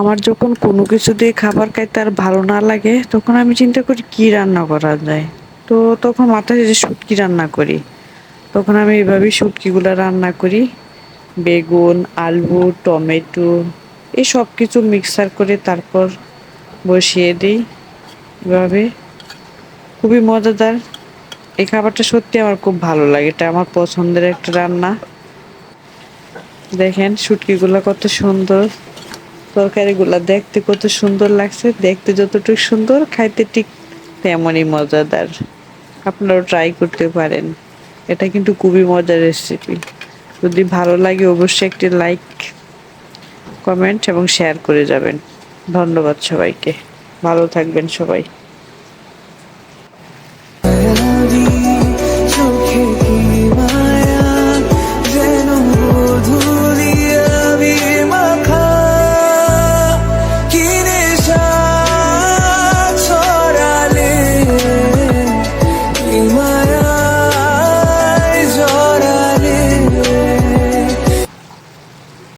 আমার যখন কোনো কিছু দিয়ে খাবার খাইতে আর ভালো না লাগে, তখন আমি চিন্তা করি কি রান্না করা যায়। তো তখন মাথায় যে শুটকি রান্না করি, তখন আমি এইভাবেই শুটকিগুলো রান্না করি। বেগুন, আলু, টমেটো, এই সব কিছু মিক্সার করে তারপর বসিয়ে দিই এভাবে। খুবই মজাদার। এই খাবারটা সত্যি আমার খুব ভালো লাগে, এটা আমার পছন্দের একটা রান্না। দেখেন শুটকিগুলো কত সুন্দর। তরকারিগুলো দেখতে কত সুন্দর লাগছে। দেখতে যতটুক সুন্দর, খাইতে ঠিক তেমনই মজাদার। আপনারাও ট্রাই করতে পারেন। এটা কিন্তু খুবই মজার রেসিপি যদি ভালো লাগে অবশ্যই একটি লাইক কমেন্ট এবং শেয়ার করে যাবেন। ধন্যবাদ সবাইকে। ভালো থাকবেন সবাই।